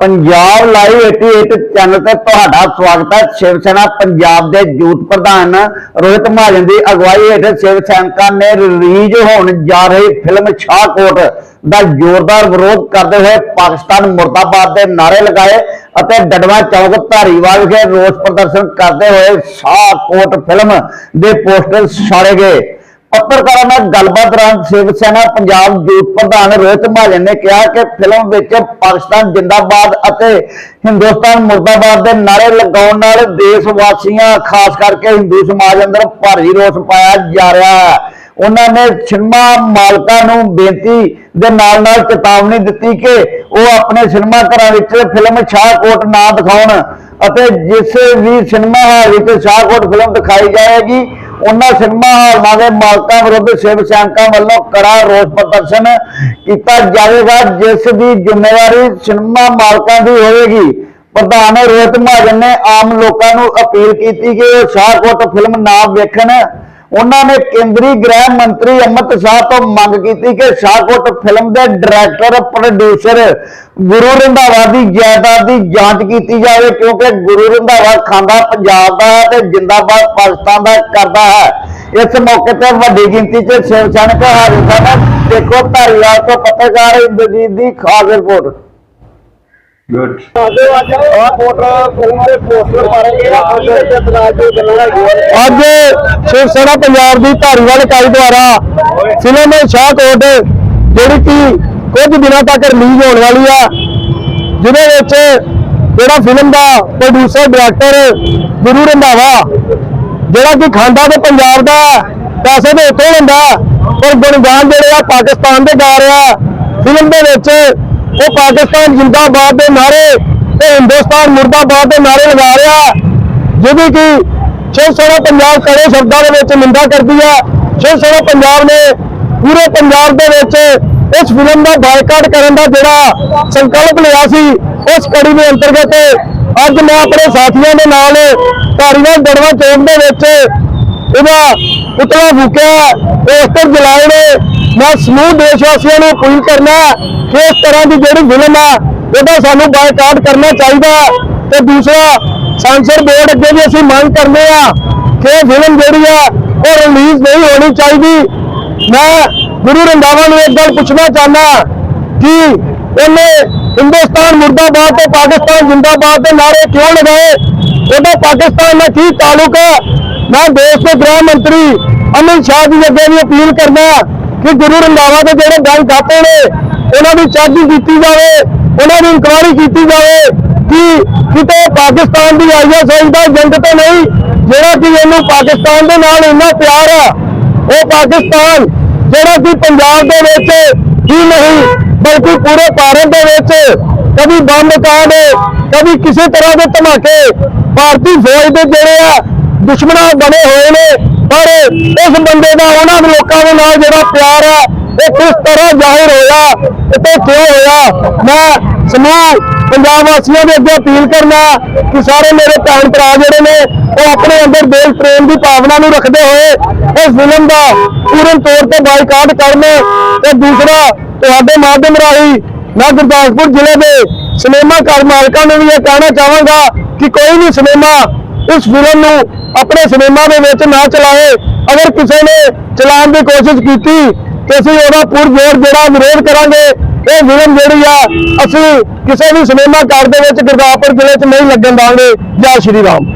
Punjab live 88 channel ਤੇ ਤੁਹਾਡਾ ਸਵਾਗਤ ਹੈ। ਸ਼ਿਵ ਸੈਨਾ ਪੰਜਾਬ ਦੇ ਜੂਤ ਪ੍ਰਧਾਨ ਰੋਹਿਤ ਮਹਾਜਨ ਦੀ ਅਗਵਾਈ ਹੇਠ ਸ਼ਿਵ ਸੈਨਿਕਾਂ ਨੇ ਰਿਲੀਜ਼ ਹੋਣ ਜਾ ਰਹੀ ਫਿਲਮ ਸ਼ਾਹਕੋਟ ਦਾ ਜ਼ੋਰਦਾਰ ਵਿਰੋਧ ਕਰਦੇ ਹੋਏ ਪਾਕਿਸਤਾਨ ਮੁਰਦਾਬਾਦ ਦੇ ਨਾਰੇ ਲਗਾਏ ਅਤੇ ਡਡਵਾ ਚੌਕ ਧਾਰੀਵਾਲ ਵਿਖੇ ਰੋਸ ਪ੍ਰਦਰਸ਼ਨ ਕਰਦੇ ਹੋਏ ਸ਼ਾਹਕੋਟ ਫਿਲਮ ਦੇ ਪੋਸਟਰ ਛਾੜੇ ਗਏ। ਪੱਤਰਕਾਰਾਂ ਨਾਲ ਗੱਲਬਾਤ ਦੌਰਾਨ ਸ਼ਿਵ ਸੈਨਾ ਪੰਜਾਬ ਯੂਥ ਪ੍ਰਧਾਨ ਰੋਹਿਤ ਮਹਾਜਨ ਨੇ ਕਿਹਾ ਕਿ ਫਿਲਮ ਵਿੱਚ ਪਾਕਿਸਤਾਨ ਜਿੰਦਾਬਾਦ ਅਤੇ ਹਿੰਦੁਸਤਾਨ ਮੁਰਦਾਬਾਦ ਦੇ ਨਾਰੇ ਲਗਾਉਣ ਨਾਲ ਦੇਸ਼ ਵਾਸੀਆਂ ਖਾਸ ਕਰਕੇ ਹਿੰਦੂ ਸਮਾਜ ਅੰਦਰ ਭਾਰੀ ਰੋਸ ਪਾਇਆ ਜਾ ਰਿਹਾ ਹੈ। ਉਹਨਾਂ ਨੇ ਸਿਨੇਮਾ ਮਾਲਕਾਂ ਨੂੰ ਬੇਨਤੀ ਦੇ ਨਾਲ ਨਾਲ ਚੇਤਾਵਨੀ ਦਿੱਤੀ ਕਿ ਉਹ ਆਪਣੇ ਸਿਨੇਮਾ ਘਰਾਂ ਵਿੱਚ ਫਿਲਮ ਸ਼ਾਹਕੋਟ ਨਾ ਦਿਖਾਉਣ ਅਤੇ ਜਿਸ ਵੀ ਸਿਨੇਮਾ ਹਾਲ ਵਿੱਚ ਸ਼ਾਹਕੋਟ ਫਿਲਮ ਦਿਖਾਈ ਜਾਏਗੀ ਉਹਨਾਂ ਸਿਨੇਮਾ ਹਾਲਾਂ ਦੇ ਮਾਲਕਾਂ ਵਿਰੁੱਧ ਸ਼ਿਵ ਸੈਨਿਕਾਂ ਵੱਲੋਂ ਕੜਾ ਰੋਸ ਪ੍ਰਦਰਸ਼ਨ ਕੀਤਾ ਜਾਵੇਗਾ, ਜਿਸ ਦੀ ਜ਼ਿੰਮੇਵਾਰੀ ਸਿਨੇਮਾ ਮਾਲਕਾਂ ਦੀ ਹੋਵੇਗੀ। ਪ੍ਰਧਾਨ ਰੋਹਿਤ ਮਹਾਜਨ ਨੇ ਆਮ ਲੋਕਾਂ ਨੂੰ ਅਪੀਲ ਕੀਤੀ ਕਿ ਉਹ ਸ਼ਾਹਕੋਟ ਫਿਲਮ ਨਾ ਵੇਖਣ। ਉਹਨਾਂ ਨੇ ਕੇਂਦਰੀ ਗ੍ਰਹਿ ਮੰਤਰੀ ਅਮਿਤ ਸ਼ਾਹ ਤੋਂ ਮੰਗ ਕੀਤੀ ਕਿ ਸ਼ਾਹਕੋਟ ਫਿਲਮ ਦੇ ਡਾਇਰੈਕਟਰ, ਪ੍ਰੋਡਿਊਸਰ ਗੁਰੂ ਰੰਧਾਵਾ ਦੀ ਜਾਇਦਾਦ ਦੀ ਜਾਂਚ ਕੀਤੀ ਜਾਵੇ, ਕਿਉਂਕਿ ਗੁਰੂ ਰੰਧਾਵਾ ਖਾਂਦਾ ਪੰਜਾਬ ਦਾ ਹੈ ਤੇ ਜਿੰਦਾਬਾਦ ਪਾਕਿਸਤਾਨ ਦਾ ਕਰਦਾ ਹੈ। ਇਸ ਮੌਕੇ ਤੇ ਵੱਡੀ ਗਿਣਤੀ 'ਚ ਸ਼ਿਵ ਸੈਨਿਕ ਹਾਜ਼ਰ ਸਨ ਦੇਖੋ ਧਾਰੀਵਾਲ ਤੋਂ ਪੱਤਰਕਾਰ ਇੰਦਰਜੀਤ ਦੀ ਖਾਸ ਰਿਪੋਰਟ। ਗੁੱਡ ਅੱਜ ਸ਼ਿਵ ਸੈਨਾ ਪੰਜਾਬ ਦੀ ਧਾਰੀਵਾਲ ਇਕਾਈ ਦੁਆਰਾ ਫਿਲਮ ਸ਼ਾਹਕੋਟ ਜਿਹੜੀ ਕਿ ਕੁਝ ਦਿਨਾਂ ਤੱਕ ਰਿਲੀਜ਼ ਹੋਣ ਵਾਲੀ ਆ, ਜਿਹਦੇ ਵਿੱਚ ਜਿਹੜਾ ਫਿਲਮ ਦਾ ਪ੍ਰੋਡਿਊਸਰ ਡਾਇਰੈਕਟਰ ਗੁਰੂ ਰੰਧਾਵਾ, ਜਿਹੜਾ ਕਿ ਖਾਂਦਾ ਤੇ ਪੰਜਾਬ ਦਾ ਪੈਸੇ ਦੇ ਉੱਤੇ ਹੁੰਦਾ ਪਰ ਗੁਣਗਾਨ ਜਿਹੜੇ ਆ ਪਾਕਿਸਤਾਨ ਦੇ ਗਾ ਰਿਹਾ ਫਿਲਮ ਦੇ ਵਿੱਚ ਉਹ ਪਾਕਿਸਤਾਨ ਜਿੰਦਾਬਾਦ ਦੇ ਨਾਰੇ ਤੇ ਹਿੰਦੁਸਤਾਨ ਮੁਰਦਾਬਾਦ ਦੇ ਨਾਰੇ ਲਗਾ ਰਿਹਾ ਜਿਹਦੀ ਕਿ ਸ਼ਿਵ ਸੈਨਾ ਪੰਜਾਬ ਕੜੇ ਸ਼ਬਦਾਂ ਦੇ ਵਿੱਚ ਨਿੰਦਾ ਕਰਦੀ ਹੈ। ਸ਼ਿਵ ਸੈਨਾ ਪੰਜਾਬ ਨੇ ਪੂਰੇ ਪੰਜਾਬ ਦੇ ਵਿੱਚ ਇਸ ਫਿਲਮ ਦਾ ਬਾਈਕਾਟ ਕਰਨ ਦਾ ਜਿਹੜਾ ਸੰਕਲਪ ਲਿਆ ਸੀ, ਉਸ ਕੜੀ ਦੇ ਅੰਤਰਗਤ ਅੱਜ ਮੈਂ ਆਪਣੇ ਸਾਥੀਆਂ ਦੇ ਨਾਲ ਧਾਰੀਵਾਲ ਦੜਵਾ ਚੌਕ ਦੇ ਵਿੱਚ ਇਹਦਾ ਪੁਤਲਾ ਫੂਕਿਆ। ਪੋਸਟਰ ਜਲਾਏ ਨੇ। ਮੈਂ ਸਮੂਹ ਦੇਸ਼ ਵਾਸੀਆਂ ਨੂੰ ਅਪੀਲ ਕਰਨਾ ਕਿ ਇਸ ਤਰ੍ਹਾਂ ਦੀ ਜਿਹੜੀ ਫਿਲਮ ਆ ਉਹਦਾ ਸਾਨੂੰ ਬਾਈਕਾਟ ਕਰਨਾ ਚਾਹੀਦਾ ਤੇ ਦੂਸਰਾ ਸੈਂਸਰ ਬੋਰਡ ਅੱਗੇ ਵੀ ਅਸੀਂ ਮੰਗ ਕਰਦੇ ਆ ਕਿ ਫਿਲਮ ਜਿਹੜੀ ਆ ਉਹ ਰਿਲੀਜ਼ ਨਹੀਂ ਹੋਣੀ ਚਾਹੀਦੀ। ਮੈਂ ਗੁਰੂ ਰੰਧਾਵਾ ਨੂੰ ਇੱਕ ਗੱਲ ਪੁੱਛਣਾ ਚਾਹੁੰਦਾ ਕਿ ਉਹਨੇ ਹਿੰਦੁਸਤਾਨ ਮੁਰਦਾਬਾਦ ਤੇ ਪਾਕਿਸਤਾਨ ਜਿੰਦਾਬਾਦ ਦੇ ਨਾਰੇ ਕਿਉਂ ਲਗਾਏ? ਉਹਦਾ ਪਾਕਿਸਤਾਨ ਨਾਲ ਕੀ ਤਾਲੁਕ ਹੈ? ਮੈਂ ਦੇਸ਼ ਦੇ ਗ੍ਰਹਿ ਮੰਤਰੀ ਅਮਿਤ ਸ਼ਾਹ ਜੀ ਅੱਗੇ ਵੀ ਅਪੀਲ ਕਰਨਾ ਕਿ ਗੁਰੂ ਰੰਧਾਵਾ ਦੇ ਜਿਹੜੇ ਗੱਲ ਖਾਤੇ ਨੇ, ਉਹਨਾਂ ਦੀ ਚਾਰਜੀ ਕੀਤੀ ਜਾਵੇ, ਉਹਨਾਂ ਦੀ ਇਨਕੁਆਇਰੀ ਕੀਤੀ ਜਾਵੇ, ਕਿ ਕਿਤੇ ਪਾਕਿਸਤਾਨ ਦੀ ਆਈਐਸਆਈ ਦਾ ਏਜੰਟ ਤਾਂ ਨਹੀਂ, ਜਿਹੜਾ ਕਿ ਇਹਨੂੰ ਪਾਕਿਸਤਾਨ ਦੇ ਨਾਲ ਇੰਨਾ ਪਿਆਰ ਆ, ਉਹ ਪਾਕਿਸਤਾਨ ਜਿਹੜਾ ਕਿ ਪੰਜਾਬ ਦੇ ਵਿੱਚ ਹੀ ਨਹੀਂ, ਬਲਕਿ ਪੂਰੇ ਭਾਰਤ ਦੇ ਵਿੱਚ ਕਦੀ ਬੰਬ ਕਾਂਡ ਕਦੀ ਕਿਸੇ ਤਰ੍ਹਾਂ ਦੇ ਧਮਾਕੇ, ਭਾਰਤੀ ਫੌਜ ਦੇ ਜਿਹੜੇ ਆ ਦੁਸ਼ਮਣਾਂ ਬਣੇ ਹੋਏ ਨੇ, ਪਰ ਇਸ ਬੰਦੇ ਦਾ ਉਹਨਾਂ ਲੋਕਾਂ ਦੇ ਨਾਲ ਜਿਹੜਾ ਪਿਆਰ ਹੈ ਇਹ ਕਿਸ ਤਰ੍ਹਾਂ ਜ਼ਾਹਿਰ ਹੋਇਆ ਤੇ ਕਿਉਂ ਹੋਇਆ? ਮੈਂ ਸਮੂਹ ਪੰਜਾਬ ਵਾਸੀਆਂ ਦੇ ਅੱਗੇ ਅਪੀਲ ਕਰਨਾ ਕਿ ਸਾਰੇ ਮੇਰੇ ਭੈਣ ਭਰਾ ਜਿਹੜੇ ਨੇ, ਉਹ ਆਪਣੇ ਅੰਦਰ ਦੇਸ਼ ਪ੍ਰੇਮ ਦੀ ਭਾਵਨਾ ਨੂੰ ਰੱਖਦੇ ਹੋਏ ਇਸ ਫਿਲਮ ਦਾ ਪੂਰਨ ਤੌਰ ਤੇ ਬਾਈਕਾਟ ਕਰਨ ਤੇ ਦੂਸਰਾ ਤੁਹਾਡੇ ਮਾਧਿਅਮ ਰਾਹੀਂ ਮੈਂ ਗੁਰਦਾਸਪੁਰ ਜ਼ਿਲ੍ਹੇ ਦੇ ਸਿਨੇਮਾ ਘਰ ਮਾਲਕਾਂ ਨੂੰ ਵੀ ਇਹ ਕਹਿਣਾ ਚਾਹਾਂਗਾ ਕਿ ਕੋਈ ਵੀ ਸਿਨੇਮਾ ਇਸ ਫਿਲਮ ਨੂੰ ਆਪਣੇ ਸਿਨੇਮਾ ਦੇ ਵਿੱਚ ਨਾ ਚਲਾਏ। ਅਗਰ ਕਿਸੇ ਨੇ ਚਲਾਉਣ ਦੀ ਕੋਸ਼ਿਸ਼ ਕੀਤੀ ਤੇ ਅਸੀਂ ਉਹਦਾ ਪੁਰਜੋਰ ਜਿਹੜਾ ਵਿਰੋਧ ਕਰਾਂਗੇ, ਇਹ ਫਿਲਮ ਜਿਹੜੀ ਆ, ਅਸੀਂ ਕਿਸੇ ਵੀ ਸਿਨੇਮਾ ਘਰ ਦੇ ਵਿੱਚ ਗੁਰਦਾਸਪੁਰ ਜ਼ਿਲ੍ਹੇ 'ਚ ਨਹੀਂ ਲੱਗਣ ਦਾਂਗੇ ਜੈ ਸ਼੍ਰੀ ਰਾਮ।